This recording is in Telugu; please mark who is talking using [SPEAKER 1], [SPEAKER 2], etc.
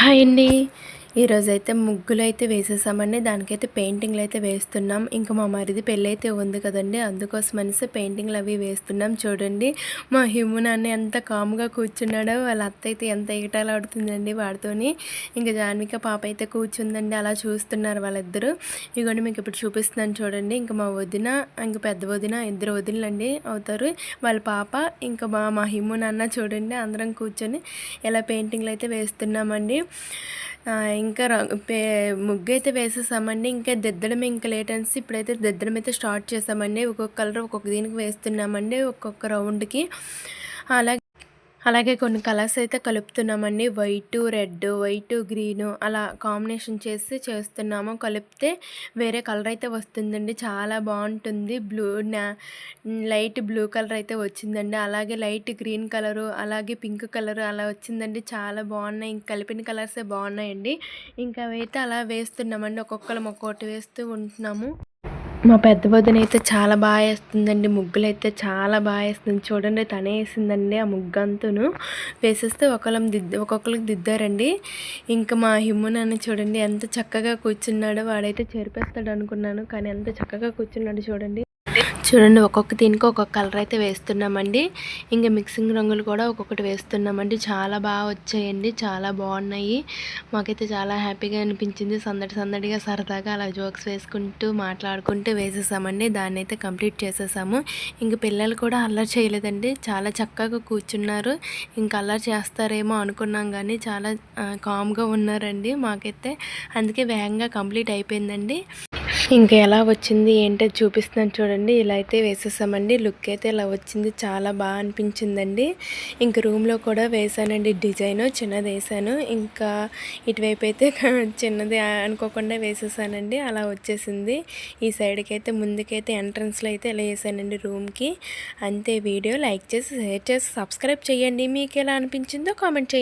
[SPEAKER 1] హాయ్ అండి. ఈరోజైతే ముగ్గులు అయితే వేసేసామండి. దానికైతే పెయింటింగ్లు అయితే వేస్తున్నాం. ఇంకా మా మరిది పెళ్ళి అయితే ఉంది కదండి. అందుకోసం అనేసి పెయింటింగ్లు అవి వేస్తున్నాం. చూడండి మా హిము నాన్న ఎంత కామ్గా కూర్చున్నాడో వాళ్ళ అత్త అయితే ఎంత ఎగటాలు ఆడుతుందండి వాడితోని. ఇంకా జాన్విక పాప అయితే కూర్చుందండి అలా చూస్తున్నారు వాళ్ళిద్దరూ. ఇదిగోండి మీకు ఇప్పుడు చూపిస్తున్నాను చూడండి. ఇంకా మా వదిన ఇంకా పెద్ద వదిన ఇద్దరు వదినలండి అవుతారు. వాళ్ళ పాప ఇంకా మా మా హిము నాన్న చూడండి అందరం కూర్చొని ఇలా పెయింటింగ్లు అయితే వేస్తున్నామండి. ఇంకా ర- పే ముగ్గు అయితే వేసేసామండి. ఇంకా దిద్దడం ఇంకా లేట్ అనేసి ఇప్పుడైతే దిద్దడం అయితే స్టార్ట్ చేసామండి. ఒక్కొక్క కలర్ ఒక్కొక్క దీనికి వేస్తున్నామండి ఒక్కొక్క రౌండ్కి. అలాగే అలాగే కొన్ని కలర్స్ అయితే కలుపుతున్నామండి. వైట్ రెడ్ వైట్ గ్రీన్ అలా కాంబినేషన్ చేసి చేస్తున్నాము. కలిపితే వేరే కలర్ అయితే వస్తుందండి. చాలా బాగుంటుంది. బ్లూ లైట్ బ్లూ కలర్ అయితే వచ్చిందండి. అలాగే లైట్ గ్రీన్ కలరు అలాగే పింక్ కలర్ అలా వచ్చిందండి. చాలా బాగున్నాయి. ఇంక కలిపిన కలర్సే బాగున్నాయండి. ఇంకా అవైతే అలా వేస్తున్నామండి. ఒక్కొక్కరం ఒక్కొక్కటి వేస్తూ ఉంటున్నాము. మా పెద్ద వదిన అయితే చాలా బాగా వేస్తుందండి. ముగ్గులు అయితే చాలా బాగా వేస్తుంది. చూడండి తనే వేసిందండి ఆ ముగ్గు అంతును వేసేస్తే ఒకళ్ళం దిద్ద ఒక్కొక్కరికి దిద్దారండి. ఇంకా మా హిమ్మునని చూడండి ఎంత చక్కగా కూర్చున్నాడో వాడైతే చేరిపేస్తాడు అనుకున్నాను కానీ ఎంత చక్కగా కూర్చున్నాడు చూడండి. చూడండి ఒక్కొక్క దీనికి ఒక్కొక్క కలర్ అయితే వేస్తున్నామండి. ఇంకా మిక్సింగ్ రంగులు కూడా ఒక్కొక్కటి వేస్తున్నామండి. చాలా బాగా వచ్చాయండి చాలా బాగున్నాయి. మాకైతే చాలా హ్యాపీగా అనిపించింది. సందడి సందడిగా సరదాగా అలా జోక్స్ వేసుకుంటూ మాట్లాడుకుంటూ వేసేసామండి. దాన్ని అయితే కంప్లీట్ చేసేసాము. ఇంక పిల్లలు కూడా అల్లరి చేయలేదండి. చాలా చక్కగా కూర్చున్నారు. ఇంకా అల్లరి చేస్తారేమో అనుకున్నాం కానీ చాలా కామ్గా ఉన్నారండి మాకైతే. అందుకే వేగంగా కంప్లీట్ అయిపోయిందండి. ఇంకా ఎలా వచ్చింది ఏంటో చూపిస్తున్నాను చూడండి. ఇలా అయితే వేసేసామండి. లుక్ అయితే ఇలా వచ్చింది. చాలా బాగా అనిపించిందండి. ఇంకా రూమ్లో కూడా వేసానండి. డిజైన్ చిన్నది వేసాను. ఇంకా ఇటువైపు అయితే చిన్నది అనుకోకుండా వేసేసానండి. అలా వచ్చేసింది. ఈ సైడ్కి అయితే ముందుకైతే ఎంట్రన్స్లో అయితే ఇలా వేసానండి రూమ్కి. అంతే. వీడియో లైక్ చేసి షేర్ చేసి సబ్స్క్రైబ్ చేయండి. మీకు ఎలా అనిపించిందో కామెంట్ చేయండి.